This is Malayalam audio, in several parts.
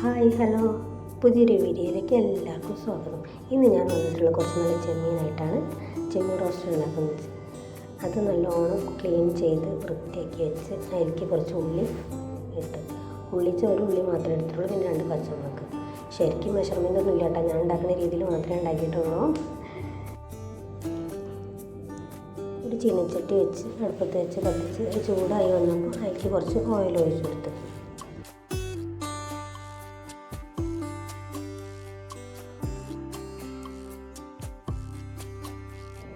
ഹായ് ഹലോ പുതിയൊരു വീഡിയോയിലേക്ക് എല്ലാവർക്കും സ്വാഗതം. ഇന്ന് ഞാൻ വന്നിട്ടുള്ള കുറച്ച് നല്ല ചെമ്മീനായിട്ടാണ് ചെമ്മീൻ റോസ്റ്റ് ഉണ്ടാക്കുന്നത്. അത് നല്ലോണം ക്ലീൻ ചെയ്ത് വൃത്തിയാക്കി വെച്ച് അതിലേക്ക് കുറച്ച് ഉള്ളി ഇട്ട്. ഉള്ളിച്ച് ഒരു ഉള്ളി മാത്രമേ എടുത്തിട്ടുള്ളൂ പിന്നെ രണ്ട് പച്ചമുളക്. ശരിക്കും മെഷർമെന്റ് ഒന്നും ഇല്ലാട്ടോ ഞാൻ ഉണ്ടാക്കുന്ന രീതിയിൽ മാത്രമേ ഉണ്ടാക്കിയിട്ടുള്ളൂ. ഒരു ചീനച്ചട്ടി വെച്ച് അടുപ്പത്ത് വെച്ച് കത്തിച്ച് ചൂടായി വന്നപ്പോൾ അതിലേക്ക് കുറച്ച് ഓയിൽ ഒഴിച്ചു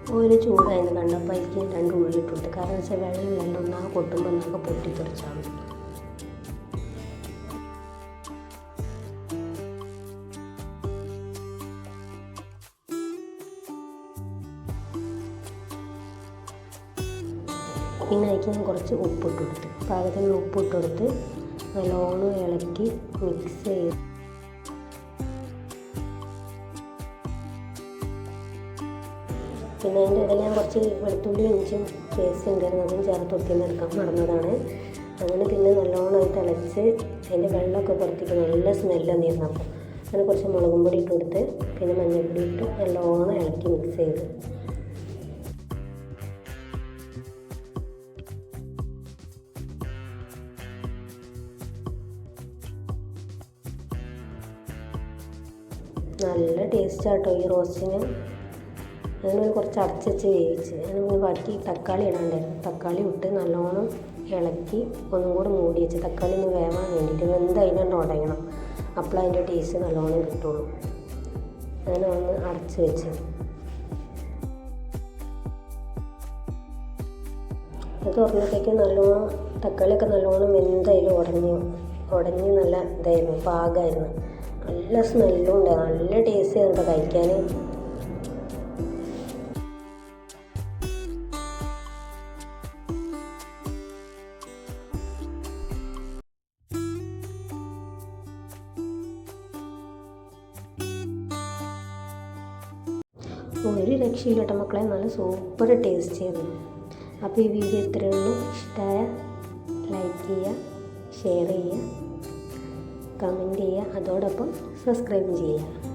കൊടുത്ത് ചൂടായിരുന്നു. കണ്ടപ്പോൾ എനിക്ക് രണ്ട് ഉള്ളിട്ടുണ്ട് കാരണം വെച്ചാൽ വെള്ളമില്ലല്ലോ ഒന്നാകെ കൊട്ടുമ്പോൾ ഒന്നാകെ പൊട്ടിത്തെറിച്ചാണ്. പിന്നെ അതിലേക്ക് ഞാൻ കുറച്ച് ഉപ്പിട്ട് കൊടുത്ത്. പാകത്തിന് ഉപ്പിട്ട് കൊടുത്ത് നല്ലോണം ഇളക്കി മിക്സ് ചെയ്ത് പിന്നെ അതിന്റെ ഇടയിൽ ഞാൻ കുറച്ച് വെളുത്തുള്ളി ഇഞ്ചും പേസ്റ്റ് ഉണ്ടായിരുന്നു. അതും ചേർത്ത് എടുക്കാൻ മറന്നതാണ്. അങ്ങനെ പിന്നെ നല്ലോണം തിളച്ച് അതിന്റെ വെള്ളമൊക്കെ പുറത്തേക്ക് നല്ല സ്മെല്ല് വന്നിരുന്നു അപ്പോൾ. അങ്ങനെ കുറച്ച് മുളകും പൊടി ഇട്ട് കൊടുത്ത് പിന്നെ മഞ്ഞൾപ്പൊടി ഇട്ട് നല്ലോണം ഇളക്കി മിക്സ് ചെയ്ത്. നല്ല ടേസ്റ്റ് ആട്ടോ ഈ റോസ്റ്റിന്. അങ്ങനെ കുറച്ച് അടച്ച് വെച്ച് വേവിച്ച് അങ്ങനെ ബാക്കി തക്കാളി ഇടാണ്ടായിരുന്നു തക്കാളി ഇട്ട് നല്ലോണം ഇളക്കി ഒന്നും കൂടെ മൂടി വെച്ച് തക്കാളി ഒന്ന് വേവാൻ വേണ്ടിയിട്ട് വെന്ത് അതിനുണ്ട് ഉടയണം. അപ്പോൾ അതിന്റെ ടേസ്റ്റ് നല്ലോണം കിട്ടുള്ളൂ. അങ്ങനെ ഒന്ന് അടച്ച് വെച്ച്. അത് തുറന്നപ്പോഴേക്ക് നല്ലോണം തക്കാളിയൊക്കെ നല്ലോണം വെന്തതിൽ ഉടഞ്ഞു ഉടഞ്ഞ് നല്ല ഇതായിരുന്നു പാകമായിരുന്നു. നല്ല സ്മെല്ലും ഉണ്ടായിരുന്നു. നല്ല ടേസ്റ്റ് ആയിരുന്നു കഴിക്കാൻ. ഒരു രക്ഷയില്ല കേട്ടോ മക്കളെ. നല്ല സൂപ്പർ ടേസ്റ്റ് ചെയ്യുന്നു അപ്പോൾ ഈ വീഡിയോ ഇത്രയേ ഉള്ളൂ. ഇഷ്ടമായ ലൈക്ക് ചെയ്യുക ഷെയർ ചെയ്യുക കമന്റ് ചെയ്യുക അതോടൊപ്പം സബ്സ്ക്രൈബ് ചെയ്യുക.